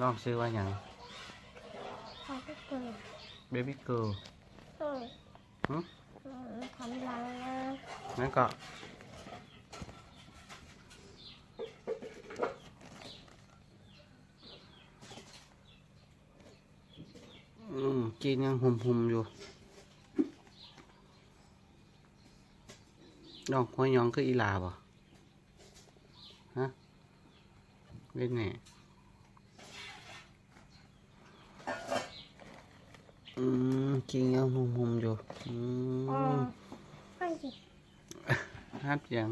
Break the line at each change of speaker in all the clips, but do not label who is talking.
น้องชื่อว่าหยัง
เขาก็เกิด
เบบี้เกิร์ล
เออ
หึ
เออทำรังนะ
นั่นก็อืมกินยังหุ่มๆอยู่น้องหัวหยองคืออีหลาบ่ฮะเล่นไง อืมกินยังหุ่มๆอยู่อื
อ๋อ
ม
ไม่สิ
ฮัดยัง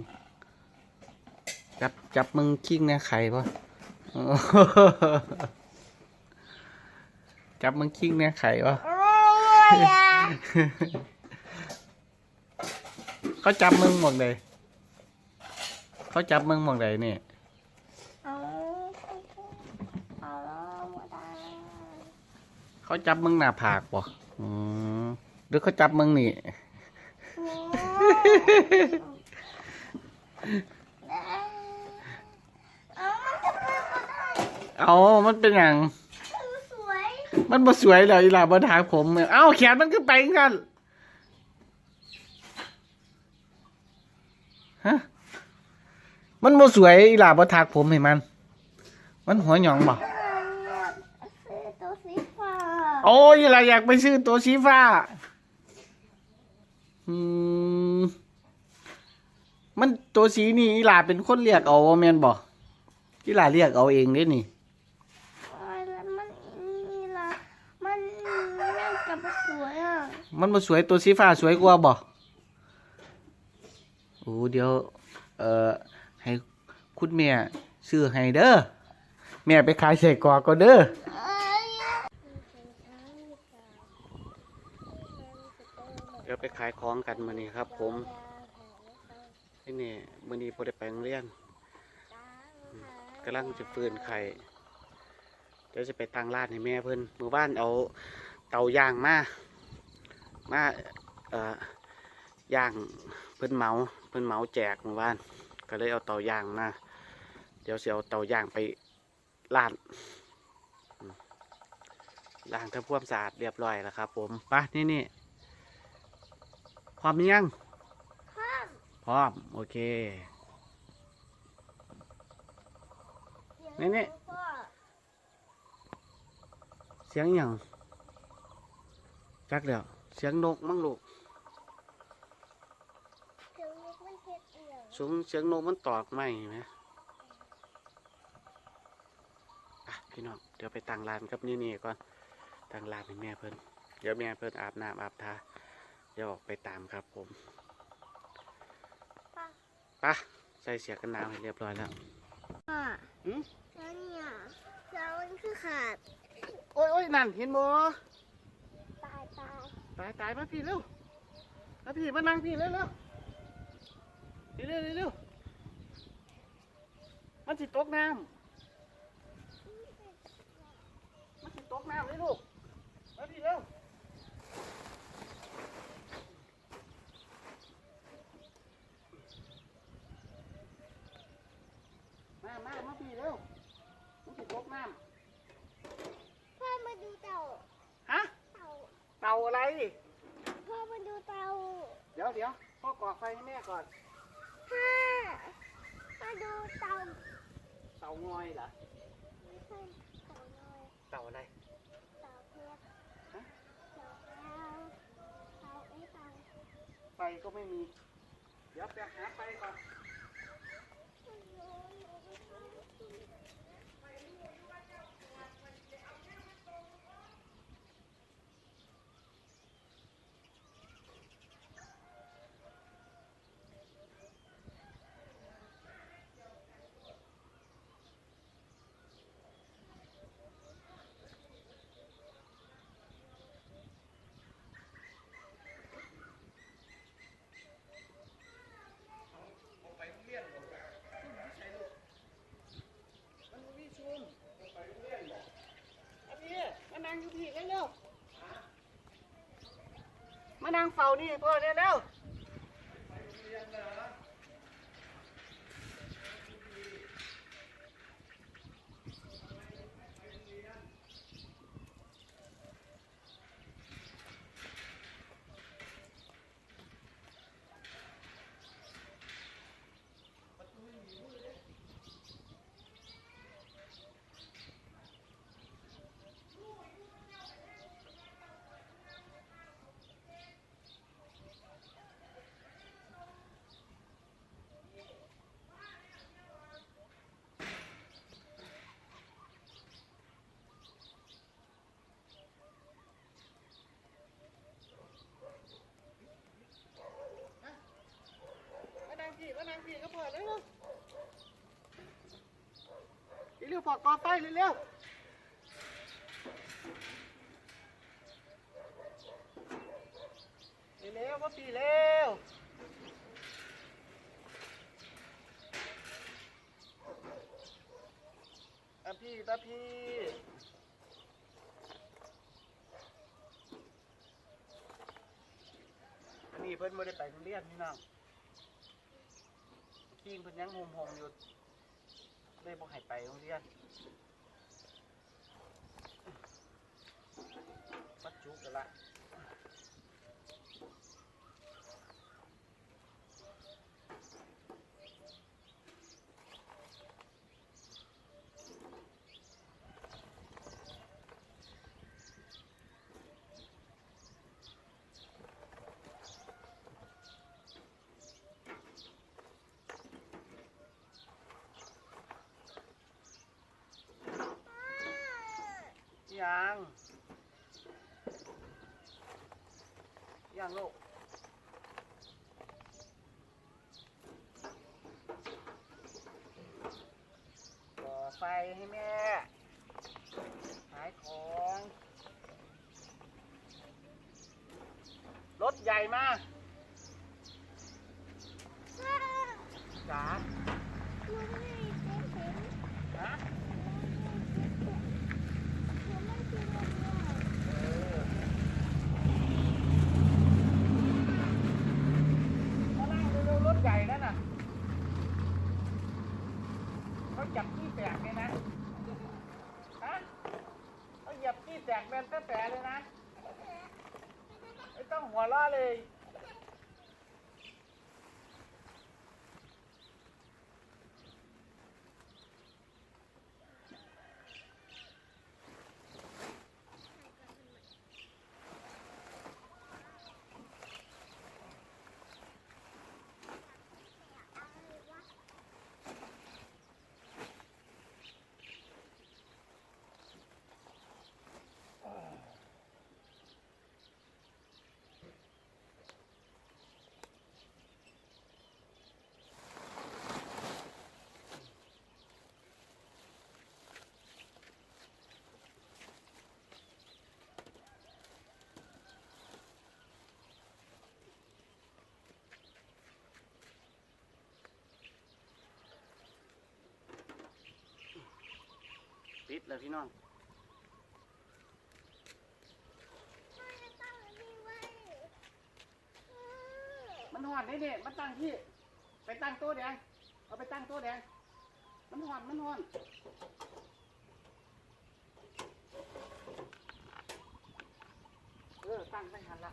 จับจับมึงคิงในไข่ปะจับมึงคิงในไข่ปะ
โอ้ยอะ
เขาจับมึงหมดเลย เขาจับมึงหมดเลยเนี่ย
เอาเอาหมดอะ
เขาจับมึงหน้าผากปะอืมหรือเขาจับมึงนี่
เอามันจะเป็นก็ได้
เอามันเป็นอย่าง
สวย
มันบ่สวยเลยอีหลาบนทางผม เอ้าแขนมันขึ้นไปกันฮะ มันบ่สวยอีหลาบนทางผมให้มัน มันหัวหยองบ่
ซื้อตัวสีฟ้า
โอ้ยอีหลาอยากไปซื้อตัวสีฟ้า อืม มันตัวสีนี่อีหลาเป็นคนเรียกเอาว่าแม่นบ่อีหลาเรียกเอาเองเด้นี่
โอ้ยแล้วมันนี่ละมันน่าจะไม่สวยอะ
มันมาสวยตัวสีฟ้าสวยกว่าบ่โอ้เดี๋ยว เอ่อ ให้คุณแม่ซื้อให้เด้อ แม่ไปขายใส่กรอกก็เด้อ
เอ้ ย
วไปขายของกันมื้อนี้ครับผมที่นี่มื้อนี้บ่ได้ไปโรงเรียนกำลังจะฟื้นไข่เดี๋ยวจะไปตั้งร้านให้แม่เพิ่อนหมู่บ้านเอาเตาย่างมา มาเอ่อย่างเพิ่อนเมาเพิ่อนเมาแจกหมู่บ้าน ก็เลยเอาเตาย่างมา เดี๋ยวสิเอาเตาย่างไปล้านล้างทำความสะอาดเรียบร้อยแล้วครับผมไปนี่นี่ พร้อมหรือยังพร้อมโอเคนี่นี่เสียงอหย่างจักเดี๋ยวเสียงนกมั้งลูก
เสียงนกมันเฮ็ดเอียง
เสียงเสียงนกมันตอกไหมไหมอะพี่น้องเดี๋ยวไปตั้งร้านกับนี่นี่ก่อนตั้งร้านให้แม่เพิ่นเดี๋ยวแม่เพิ่นอาบน้ำอาบทา เดี๋ยวออกไปตามครับผมไปะใส่เสียกันหนาวให้เรียบร้อยแล้ว
อะ
หืม
แล้วเนี่ยแล้วมันคือขาด
โอ้ยโอ้ยนั่นเห็นบ่
ตายตาย
ตายตายมาพี่เร็วมาพี่มานั่งพี่เร็วเร็วเร็วเร็วเร็วเร็วมันสิตกน้ำมันสิตกน้ำเลยลูกมาพี่เร็ว มามามาพี่เร็วมันสิตกน้
พ่อมาดูเต่าำ
ฮะ
เต่า
เต่าอะไร
พ่อมาดูเต่า
เดี๋ยวเดี๋ยวพ่อก่อไฟให้แม่ก่อน
พ่อมาดูเต่า
เต่างอยเหรอ
ไม่ใช่เต่าน้อย
เต่าอะไร
เต่าเพชร
ฮะ
เต่าแก้วเต่าไอ้เต่า
ไฟก็ไม่มี เดี๋ยวไปหาไฟก่อนมันมีชุมไปโรงเรียนบอกอันนี้มานั่งอยู่พี่เร็วๆมา นั่งเฝ้านี่พ่อเร็วๆ เร็วๆพอกอไฟเร็วเร็วๆพ่อปีเร็วตาพี่ตาพี่นนี้เพิ่นบ่ได้ไปโรงเรียนพี่น้องขี้เพิ่นยังโฮมๆอยู่ เลยบ่ให้ไปโรงเรียนปัดจุกกันละ ยังยังลูกก่อไฟให้แม่ ขายของ รถใหญ่มาจ๋าฮะเออมานั่งเร็วๆรถใหญ่นั่นน่ะ เขาจับที่แตกเลยนะฮะเขาเหยียบที่แตกแบนแต่แต่เลยนะ ไม่ต้องหัวล้าะเลย ปิดเลยพี่น้องมันหอนนี่เนี่ยมันตั้งที่ ไปตั้งโต๊ะแดงเอาไปตั้งโต๊ะแดงมันหอนมันหอนเออตั้งไปหันละ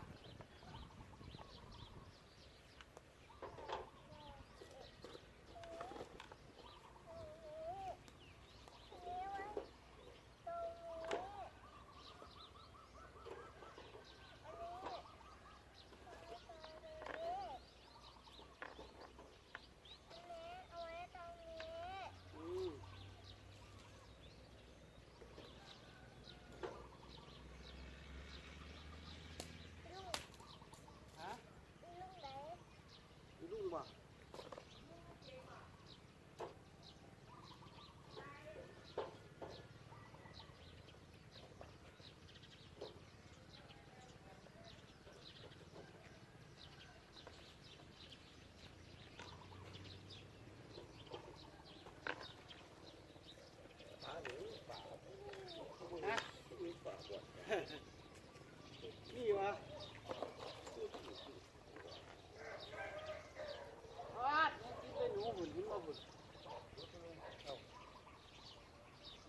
นี่วะอาดนี่กินเป็นหนูหุ่นหินมาหุ่น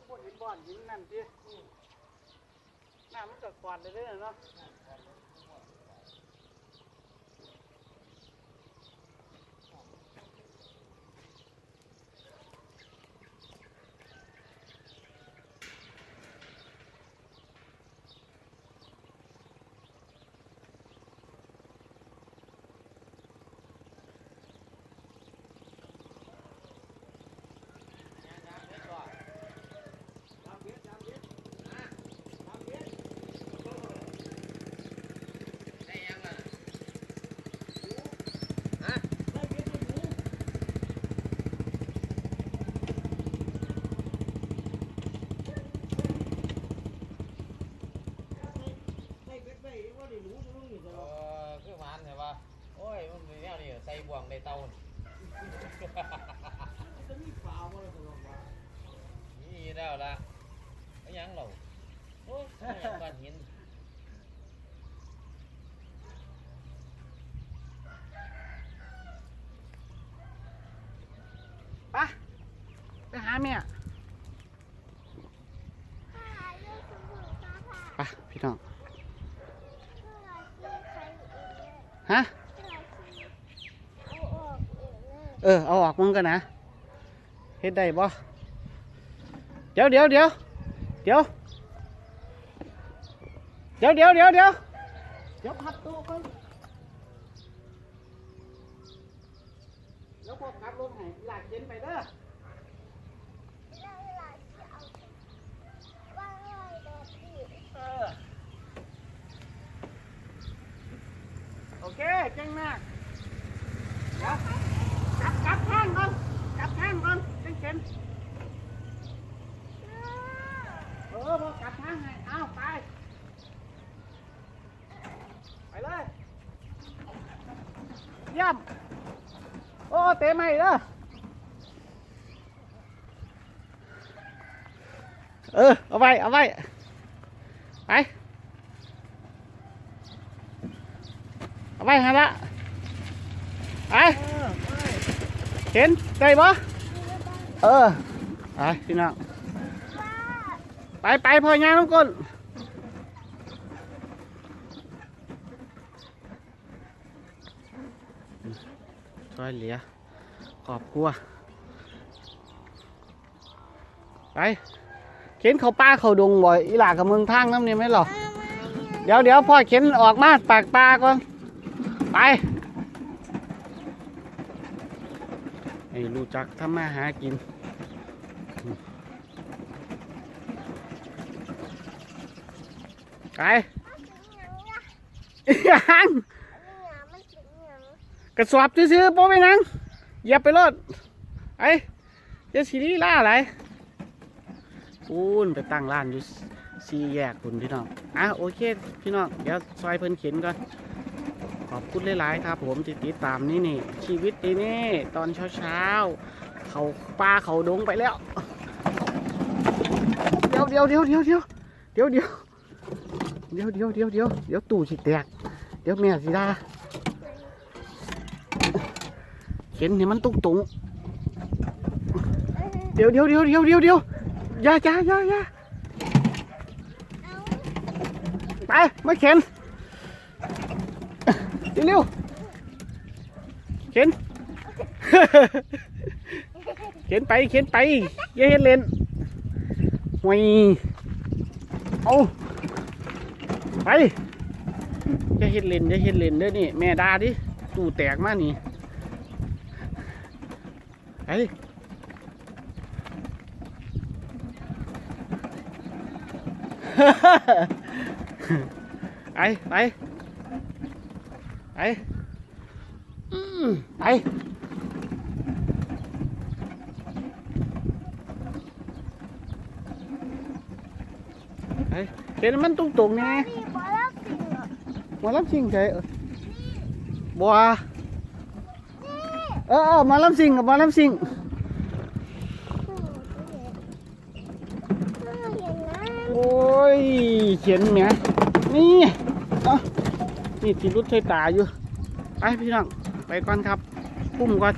บ่เห็นบ่อนหินนั่นสิน้ำมันก็กวาดเลยเด้อเนาะ tay tao gì đâu là. Ở nhắn ăn nhìn ba cái há mẹ. เออ เอาออกมึงกันนะเฮ็ดได้บ่เดี๋ยวเดี๋ยวเดี๋ยวเดี๋ยวเดี๋ยวเดี๋ยวเดี๋ยวเดี๋ยวเดี๋ยวพัดตู้ก่อนแล้วพอกลับรถให้หลากเย็นไปเด้อเออโอเคเก่งมากเดี๋ยว กลับกลับทางก่อนกลับทางก่อนเก่งเก่งเออพอกลับทางให้เอาไป ไปเลยเยี่ยมโอ้เตะใหม่เด้อเออ เอาไว้ เอาไว้ ไป เอาไว้ฮะละไป เห็นได้ปะเออไปพี่น้องไปไปพ่อยางน้องก้นช่วยเหลือขอบครัวไปเข็นเขาป้าเขาดงบ่อยอีหลากับเมืองทางน้ำเนี่ยไหมหรอเดี๋ยวเดี๋ยวพ่อเข็นออกมาปากปลาก่อนไปให้รู้ จักทำมาหากินไปยังกระสอบซื้อๆโป๊ไปนังเหยียบไปรถไอ้จะสีรีล่าอะไรปูนไปตั้งร้านอยู่สี่แยกคุณพี่น้องอะโอเค พี่น้อง เดี๋ยวซอยเพิ่นเข็นก่อน อบคุณหลายๆครับผมที่ติดตามนี่นี่ชีวิตนี่นี่ ตอนเช้าๆเขาป้าเขาดงไปแล้ว เดี๋ยวเดี๋ยวเดี๋ยวเดี๋ยวเดี๋ยวเดี๋ยวเดี๋ยวเดี๋ยวเดี๋ยวเดี๋ยวเดี๋ยวเดี๋ยวตู่สิแตก เดี๋ยวแม่สิดาเข็นเนี่ยมันตุงตุงเดี๋ยวเดี๋ยวเดี๋ยวเดี๋ยวเดี๋ยวเดี๋ยวอย่าอย่าอย่าอย่าไปไมาเข็น เร็วเร็วเข็นเข็นไปเข็นไปอย่าเห็นเล่นห่วยเอาไปอย่าเห็นเล่นอย่าเห็นเล่นเด้อนี่แม่ด่าดิตู้แตกมานี่ไปดิไปไปไปอืมไป đấy đấy đấy thế nó mất tung tung nè. Mà lắm xinh thế bò ơ, ờ mà lắm xinh mà lắm xinh ôi chiến mẹ. Nè นแหมนี่เอะนี่ที่รุดใช้ตาอยู่ ไปพี่น้อง ไปก่อนครับ ปุ้มก่อน